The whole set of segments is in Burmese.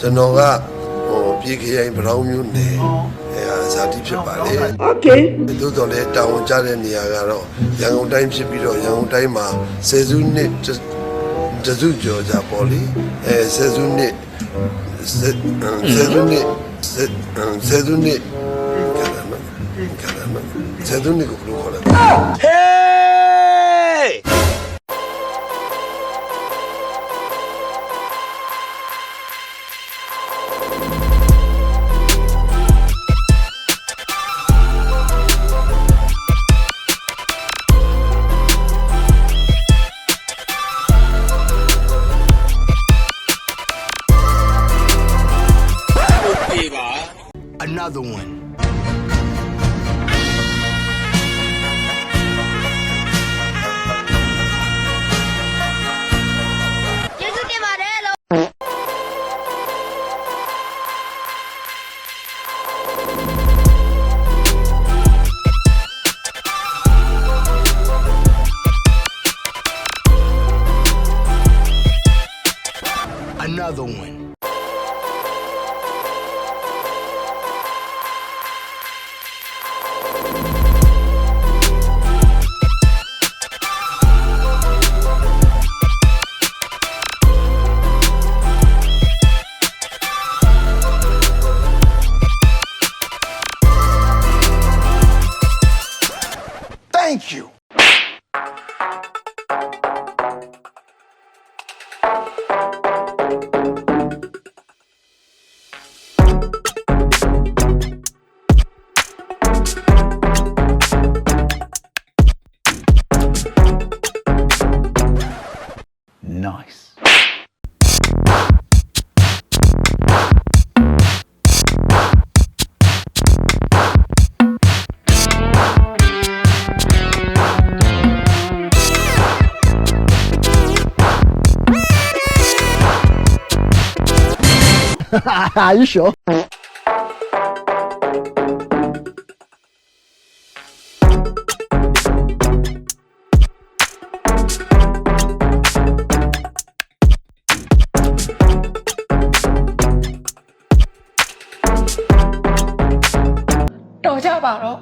ကျွန်တော်ကဟိုပြည်ခရိုင်ဗရောင်းမျိုးနယ်အဲဟာဇာတိဖြစ်ပါလေ Okay. သို့တော်လည်းတာဝန်ကျတဲ့နေရာကတော့ရန်ကုန်တိုင်းဖြစ်ပြီးတော့ရန်ကုန်တိုင်းမှာဆယ်စုနှစ်တတစုကျော်ကြပေါ့လေအဲဆယ်စုနှစ်ဆယ်ဆယ်စုနှစ်ဆယ်ဆယ်စုနှစ်ကလည်းနော်ကလည်းနော်ဆယ်စုနှစ်ကိုဘယ်လိုခေါ်လဲ Thank you. Nice. 哈哈，你说？赵家宝了，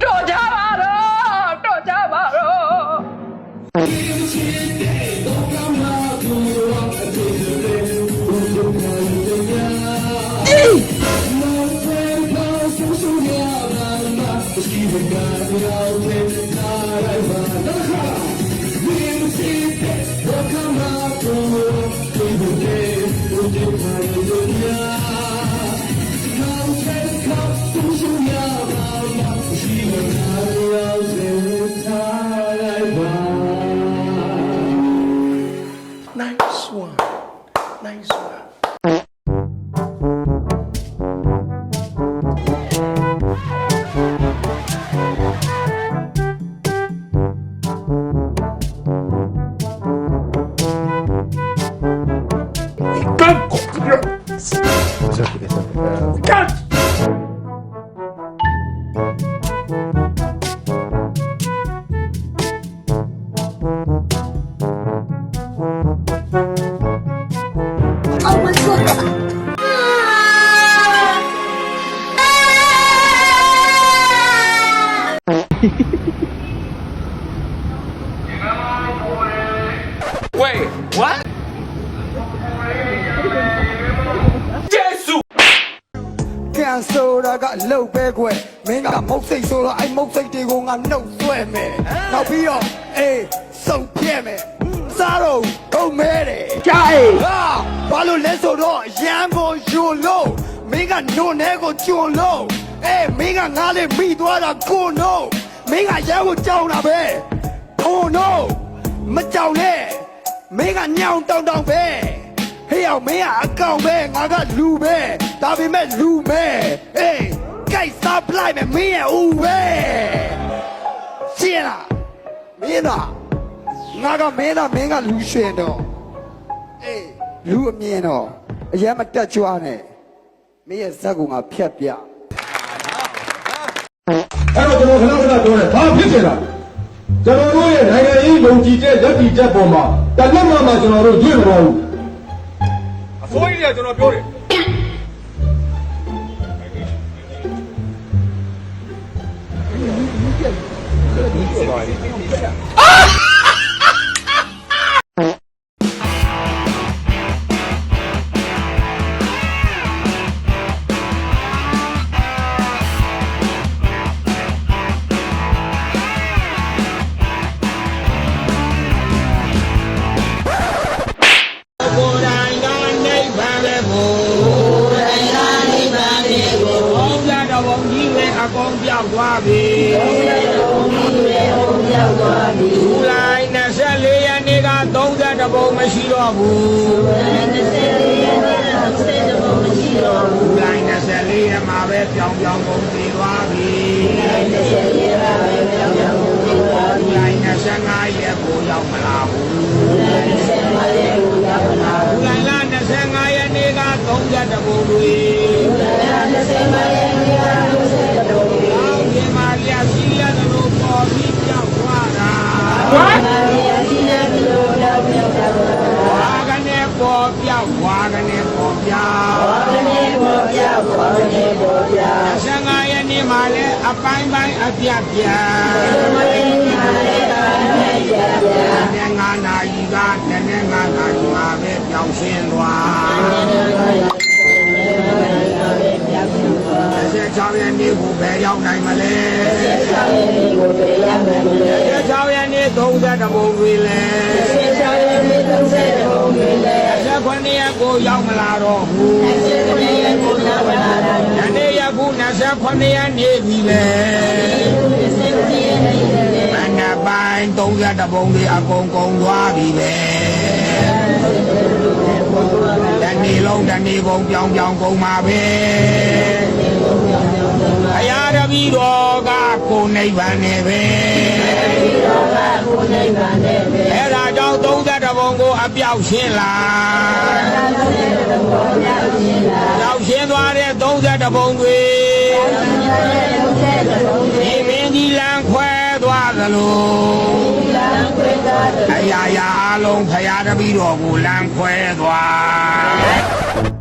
赵家宝了，赵家宝了。sure？တော်ကြပါတော့တော်ကြပါတော့တော်ကြပါတော့ Nice ကန်ဆိုတာကအလုတ်ပဲခွဲမင်းကမုတ်စိတ်ဆိုတော့အဲ့မုတ်စိတ်တွေကိုငါနှုတ်ဆွဲမယ်နောက်ပြီးတော့အေးစုံပြဲမယ်စားတော့ဂုံမဲတယ်加油！ဟာဘာလို့လဲဆို တော့ရန်ကုန်ယူလို့မင်းကနုံနေကိုကျွန်းလို့အေးမင်းကငါလေးမိသွားတာကိုနို့မင်းကရန်ကိုကြောက်တာပဲကိုနို့မကြောက်နဲ့မင်းကညောင်တောင်တောင်ပဲဟေးအောင်မင်းကအကောင်ပဲငါကလူပဲဒါပေမဲ့လူမဲအေးကြိုက်စားပလိုက်မယ်မင်းရဲ့ဦးပဲရှင်းလားမင်းလားငါကမင်းလားမင်းကလူရှင်တော့အေးလူအမြင်တော့အရင်မတက်ကြွားနဲ့မင်းရဲ့ဇက်ကူငါဖြတ်ပြ ပြောတယ်ဘာဖြစ်ချင်တာကျွန်တော်တို့ရဲ့နိုင်ငံရေးယုံကြည်ချက်လက်တည်ချက်ပေါ်မှာတလက်မှမှကျွန်တော်တို့တွေ့မတော်ဘူးဆိုရင်လည်းကျွန်တော်ပြောတယ်ကို မရှိတော့ဘူးဘုရား24ရက်နေ့က30ဘုံမရှိတော့ဘူးဘုရား24ရက်မှာပဲပြောင်းပြောင်းကုန်ပြီးသွားပြီဘုရား24 အပိုင်းပိုင်းအပြတ်ပြတ်တနေ့ငါနာရီကတနေ့ငါနာရီမှာပဲပြောင်းရှင်းသွား16ရက်နေ့ကိုပဲရောက်နိုင်မလဲ16ရက်နေ့ကိုပဲရောက်နိုင်မလဲ16ရက်နေ့30ဘုံတွေလဲ16ရက်နေ့30ဘုံတွေလဲ19 ရက်ကိုရောက်မလာတော့ဘူး19ရက်ကိုရောက်မလာတော့ဘူးဒီနေ့ရက်ခု29ရက်နေ့ပြီလေမနက်ပိုင်း30ဘုံတွေအကုန်ကုန်သွားပြီလေတနေ့လုံးတနေ့ကုန်ပြောင်းပြောင်းကုန်ပါပဲအရာတပီတော်ကကိုနိဗ္ဗာန်နဲ့ပဲအဲ့ ဒါကြောင့်30ဘုံကိုအပြောက်ရှင်းလာပြောက်ရှင်းသွားတဲ့30ဘုံတွေဒီမင်းကြီးလမ်းခွဲသွားသလိုအရာရာအလုံးဖရာတပီတော်ကိုလမ်းခွဲသွား